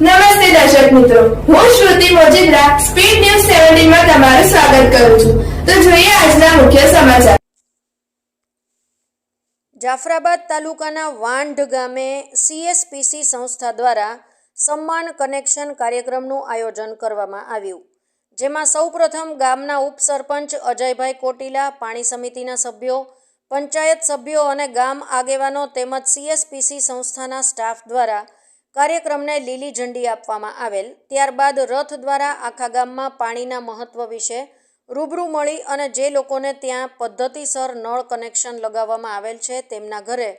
નમસ્તે દર્શક મિત્રો. હું શ્રુતિ મોજીદ્રા સ્પીડ ન્યૂઝ સેવન્ટીનમાં તમારું સ્વાગત કરું છું. તો જોઈએ આજના મુખ્ય સમાચાર. જાફરાબાદ તાલુકાના વાંઢ ગામે સીએસપીસી સંસ્થા દ્વારા સન્માન કનેક્શન કાર્યક્રમનું આયોજન કરવામાં આવ્યું, જેમાં સૌપ્રથમ ગામના ઉપસરપંચ અજયભાઈ કોટીલા, પાણી સમિતિના સભ્યો, પંચાયત સભ્યો અને ગામ આગેવાનો તેમજ સીએસપીસી સંસ્થાના સ્ટાફ દ્વારા કાર્યક્રમને લીલી ઝંડી આપવામાં આવેલ. ત્યારબાદ રથ દ્વારા આખા ગામમાં પાણીના મહત્વ વિશે રૂબરૂ મળી અને જે લોકોને ત્યાં પદ્ધતિસર નળ કનેક્શન લગાવવામાં આવેલ છે, તેમના ઘરે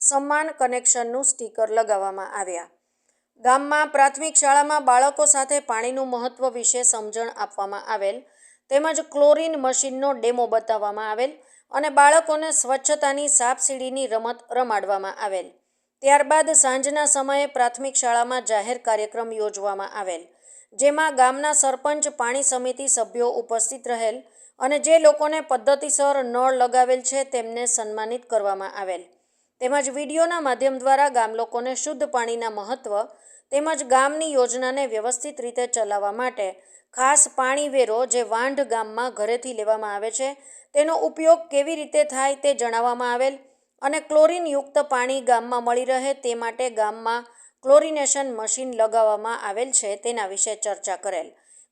સન્માન કનેક્શનનું સ્ટીકર લગાવવામાં આવ્યા. ગામમાં પ્રાથમિક શાળામાં બાળકો સાથે પાણીનું મહત્વ વિશે સમજણ આપવામાં આવેલ. તેમજ ક્લોરીન મશીનનો ડેમો બતાવવામાં આવેલ અને બાળકોને સ્વચ્છતાની સાપસીડીની રમત રમાડવામાં આવેલ. ત્યારબાદ સાંજના સમયે પ્રાથમિક શાળામાં જાહેર કાર્યક્રમ યોજવામાં આવેલ, જેમાં ગામના સરપંચ, પાણી સમિતિ સભ્યો ઉપસ્થિત રહેલ અને જે લોકોને પદ્ધતિસર નળ લગાવેલ છે તેમને સન્માનિત કરવામાં આવેલ. તેમજ વિડીયોના માધ્યમ દ્વારા ગામ લોકોને શુદ્ધ પાણીના મહત્ત્વ તેમજ ગામની યોજનાને વ્યવસ્થિત રીતે ચલાવવા માટે ખાસ પાણી વેરો જે વાંઢ ગામમાં ઘરેથી લેવામાં આવે છે તેનો ઉપયોગ કેવી રીતે થાય તે જણાવવામાં આવેલ અને ક્લોરીનયુક્ત પાણી ગામમાં મળી રહે તે માટે ગામમાં ક્લોરિનેશન મશીન લગાવવામાં આવેલ છે તેના વિશે ચર્ચા કરેલ.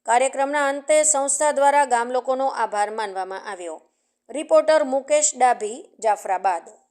કાર્યક્રમના અંતે સંસ્થા દ્વારા ગામ લોકોનો આભાર માનવામાં આવ્યો. રિપોર્ટર મુકેશ ડાભી, જાફરાબાદ.